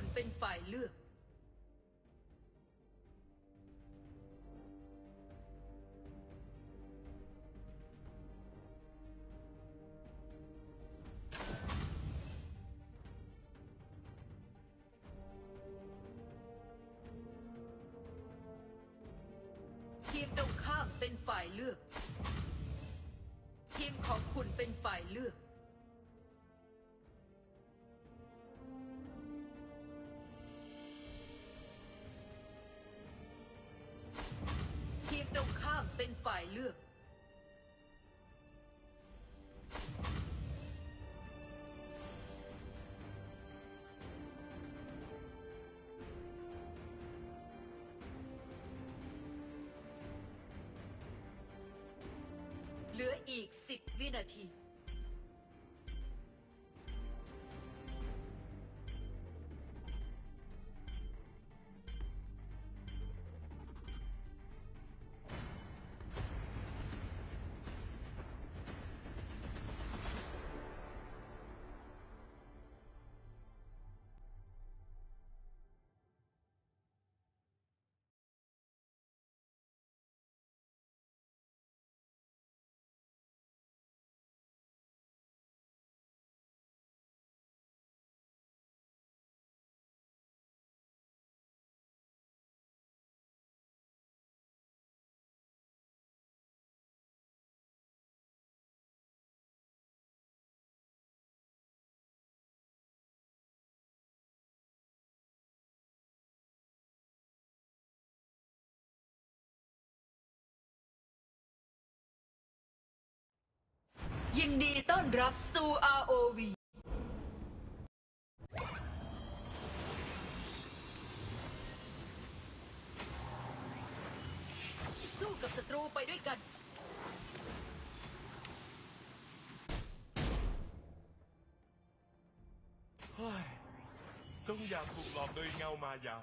คุณเป็นฝ่ายเลือก ฝ่ายเลือก เหลืออีก 10 วินาที ยินดีต้อนรับสู่ ROV สู้กับศัตรูไปด้วยกัน เฮ้ยจงอย่าถูกหลอกโดยเงามายา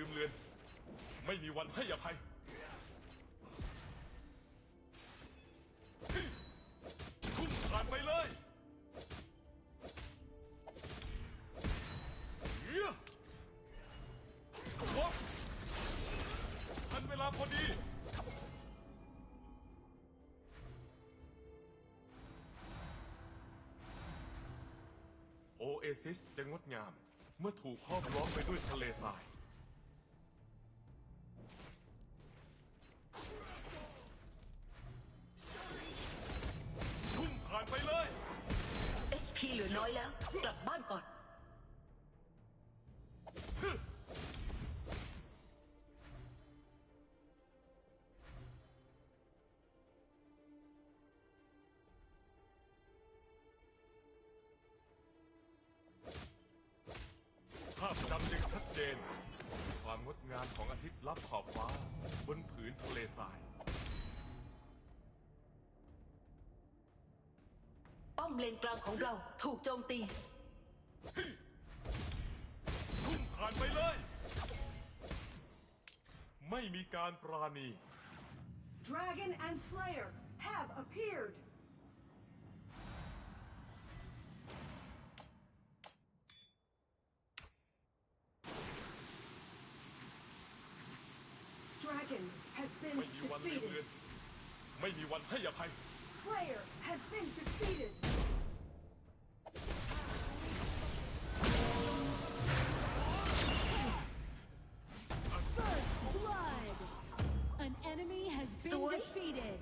ลืมเลือน ไม่มีวันให้อภัยพุ่งผ่านไปเลยเหี้ยวะทันเวลาพอดีโอเอซิสจะงดงาม เมื่อถูกห้อมล้อมไปด้วยทะเลทรายามงดงามของอาทิตย์ลับขอบฟ้า บนผืนทะเลทราย ป้อมเลนกลางของเราถูกโจมตีพุ่งผ่านไปเลย ไม่มีการปราณี Dragon and Slayer have appeared. Dragon has been ไม่มีวันลืมเลือน defeated. ไม่มีวันให้อภัย Slayer has been defeated. First blood. An enemy has been Soy? defeated.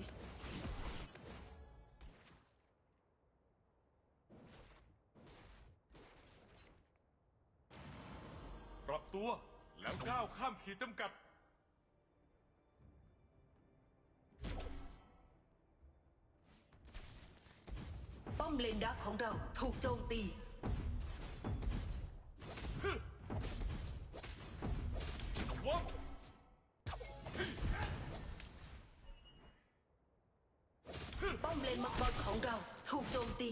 ปรับตัวแล้วก้าวข้ามขีดจำกัด เลนดักของเราถูกโจมตี ป้อมเลนมับอลของเราถูกโจมตี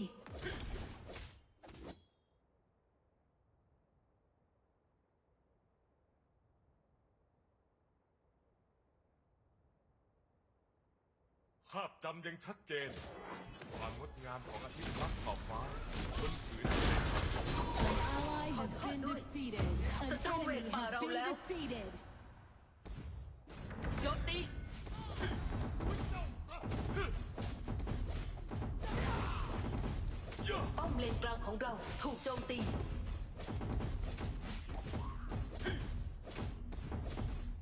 ภาพจำยังชัดเจน ความ งดงามของอาทิตย์ลับขอบฟ้าบนผืนทะเล An ally has been defeated. An enemy has been defeated. โจมตีป้อมเลนกลางของเราถูกโจมตี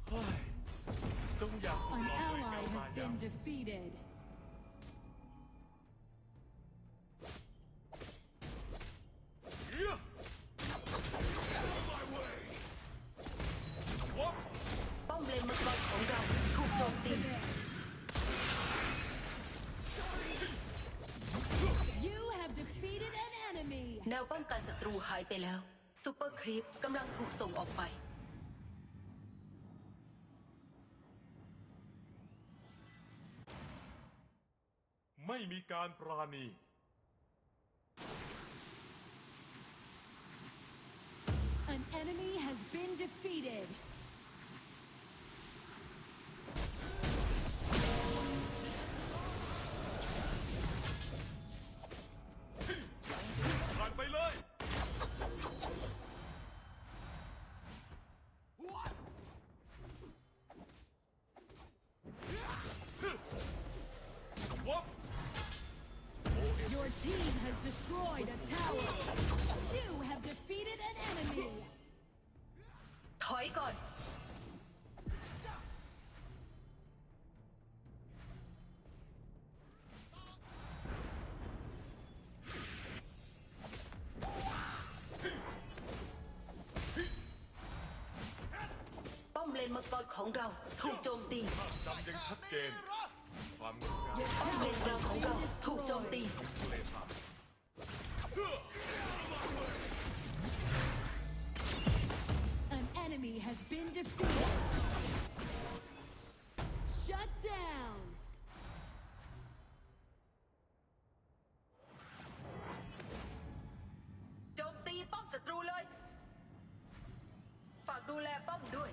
เฮ้ยจงอย่าถูก An หลอกโดย ally เงา has มายา been ตรูหายไปแล้วซูเปอร์ครีปกำลังถูกส่งออกไป ไม่มีการปราณี An enemy has been defeated. มเลนมังกรของเราถูกโจมตีจำยังชัดเจน ความงดงามป้อมเลนกลางของเราถูกโจมตีทะเลสาบ An enemy has been defeated. Shut down. โจมตีป้อมศัตรูเลย ฝากดูแลป้อมด้วย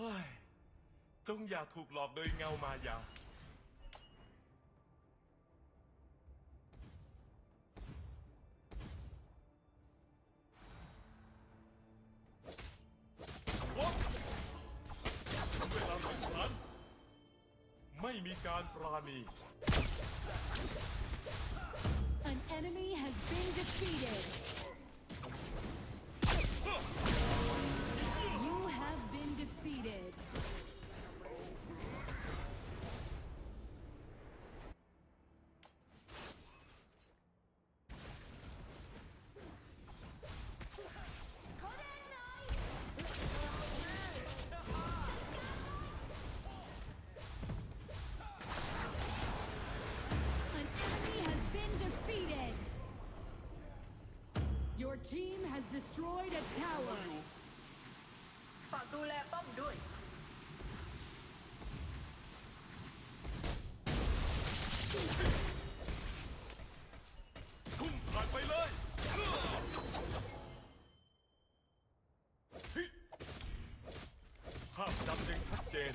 ฮ้ยจงอย่าถูกหลอกโดยเงามายา What? เวลาสังหารไม่มีการปราณี destroyed a tower. ฝากดูแลป้อมด้วย พุ่งผ่านไปเลยภาพจำยังชัดเจน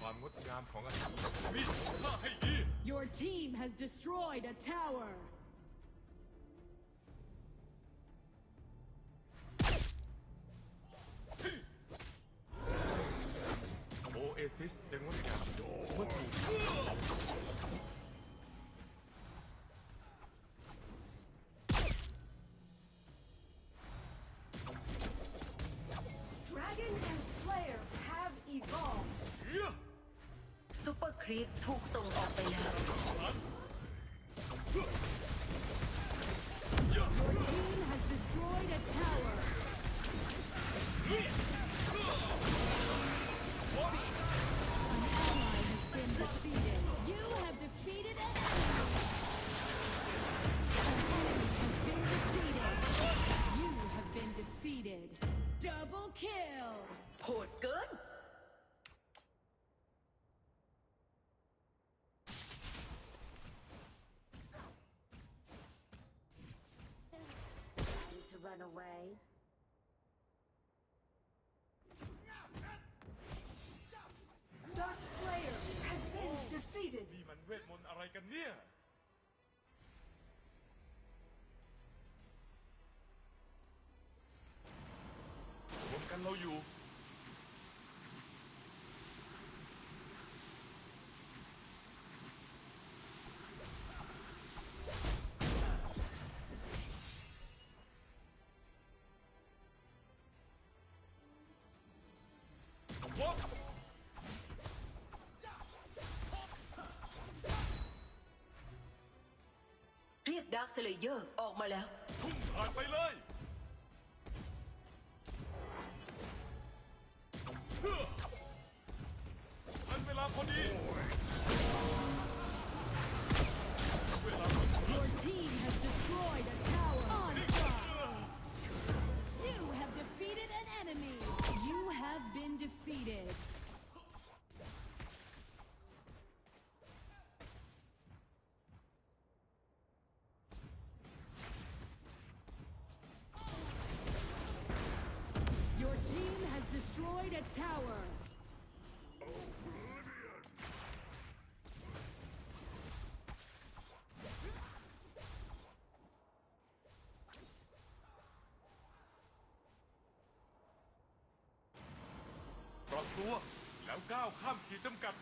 ความงดงามของอาทิตย์มีค่าให้ดี Your team has destroyed a tower. ซูเปอร์ครีปถูกส่งออกไปแล้วโหดเกิน run away. Dark Slayer has been defeated! Demon Redmond รียกดาร์คสเลเยอร์ออกมาแล้ว พุ่งผ่านไปเลยเฮ้อทันเวลาพอดี เวลามันถึง Your team has destroyed a tower. Onslaught. You have defeated an enemy. You have been defeated. destroyed a tower. ปรับตัว แล้วก้าวข้ามขีดจำกัด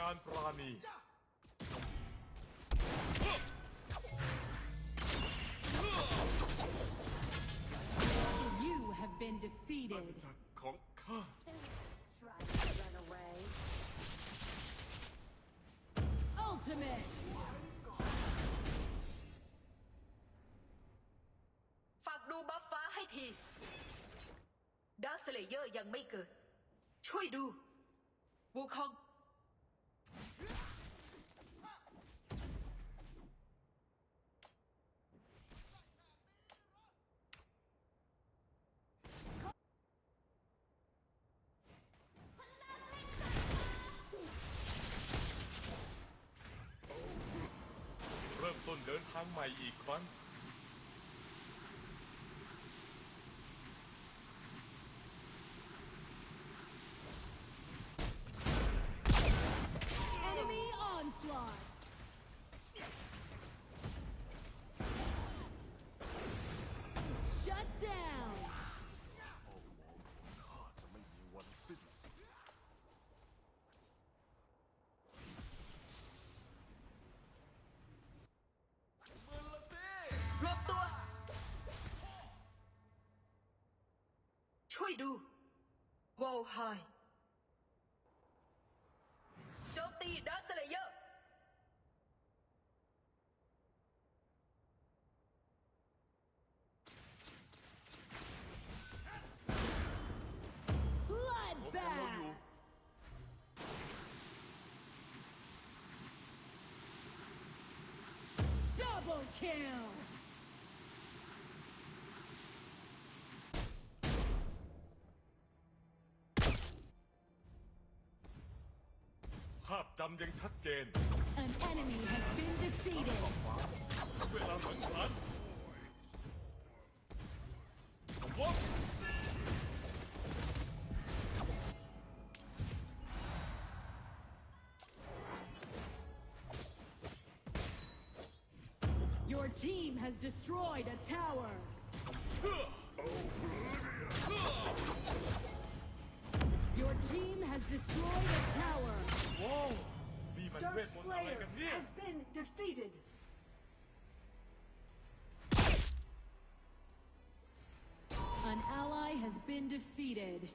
การปราณี You have been defeated. จากของข้า Trying to run away. Ultimate. ฝากดูบัฟฟ้าให้ทีดาร์คสเลเยอร์ยังไม่เกิด ช่วยดูบูคอง i Kwan. Enemy onslaught. Shut down. Câu hỏi Chốt ti đó sẽ là dơ Bloodbath! Double kill! จำยังชัดเจน An enemy has been defeated. เวลาสังหารวับ Your Your team has destroyed a tower. Your team has destroyed a tower. Whoa! Dark Slayer has been defeated. An ally has been defeated.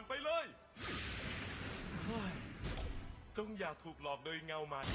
านไปเลยเฮ้ยจงอย่าถูกหลอกโดยเงามัน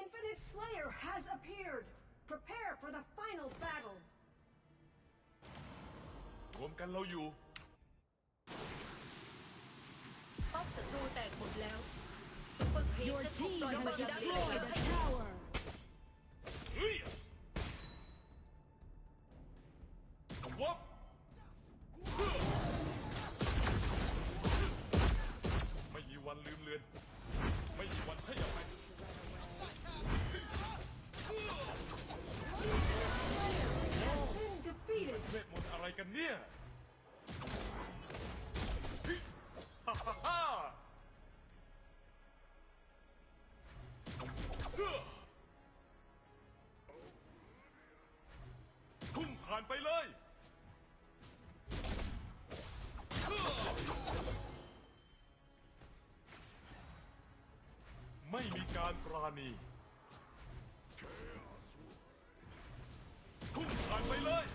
Infinite Slayer has appeared. Prepare for the final battle. รวมกันเราอยู่ ป้อมศัตรูแตกหมดแล้วซุปเปอร์ครีป Your จะถูก team ปล่อย has บนดาร์คสเล destroyed เยอร์ a ให้ที tower. การปราณีพุ่งผ่านไปเลย